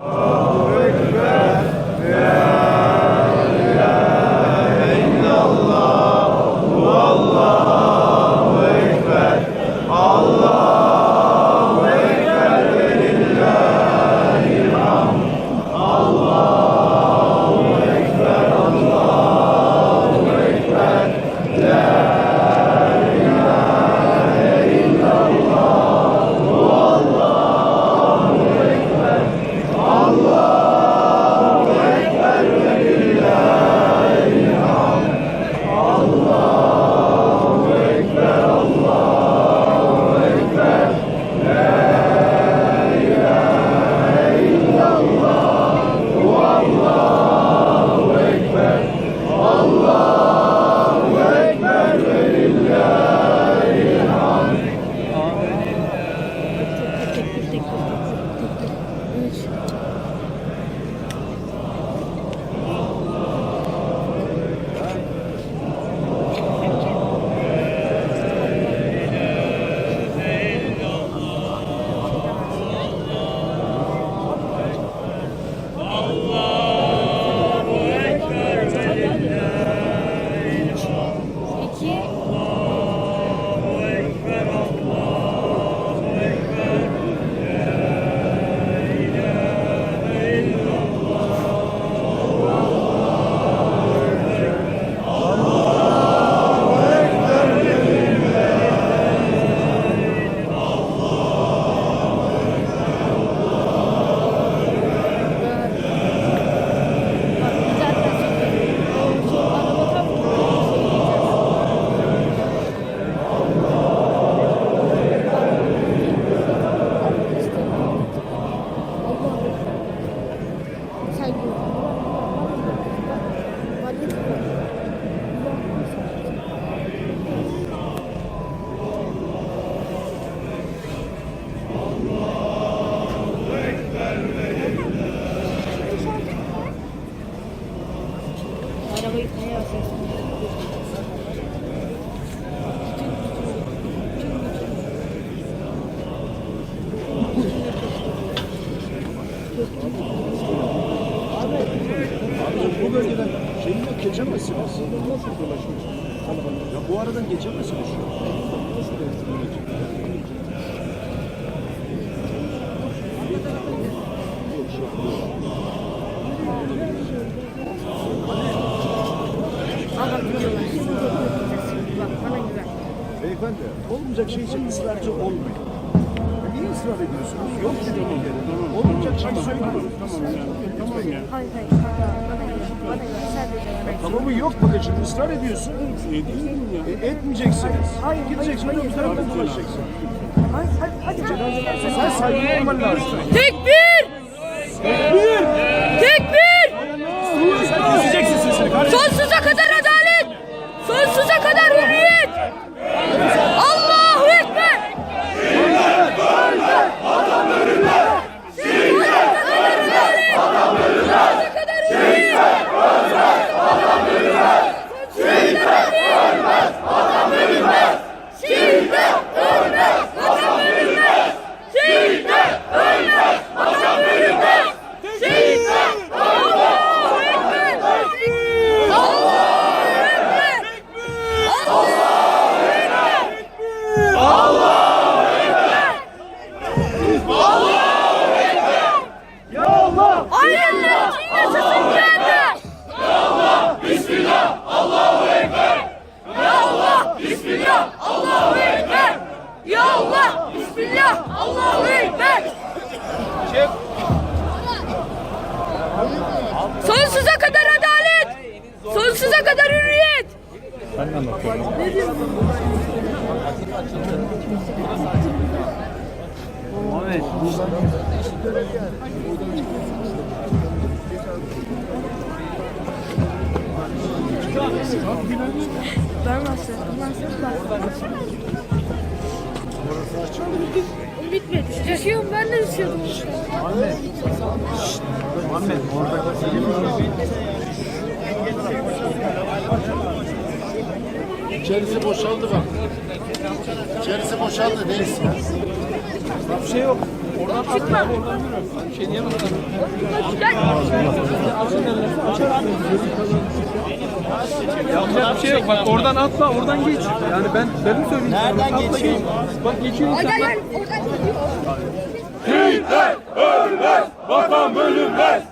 O, yeah. Bölgeden şeyinden geçemezsiniz. Ya bu aradan geçemezsiniz şu an. Beyefendi olmayacak şey için ısrarcı olmayın. Niye ısrar ediyorsunuz? Yok ki bir kere. Olmayacak şey söyleyin. Tamam ya. Hayır hayır. Güven. Tamamı yok bakın şimdi ısrar ediyorsun. E, etmeyeceksiniz. Hayır, Gideceksin hayır, öbür taraftan dolaşacaksın. Hadi hadi hadi. Sen saygılı olman lazım. Tekbir! Tekbir! Nasıl? Bitmedi. Düşüyorum ben de düşüyordum. İçerisi boşaldı bak. İçerisi boşaldı neyse. Bir şey yok. Çıkma. Gel. Yapacak bir şey yok. Bak oradan atla, oradan geç. Yani ben benim söyleyeyim. Nereden geçeyim? Bak geçiyor Gel insanlar. gel. Oradan gidiyor. Vatan bölünmez.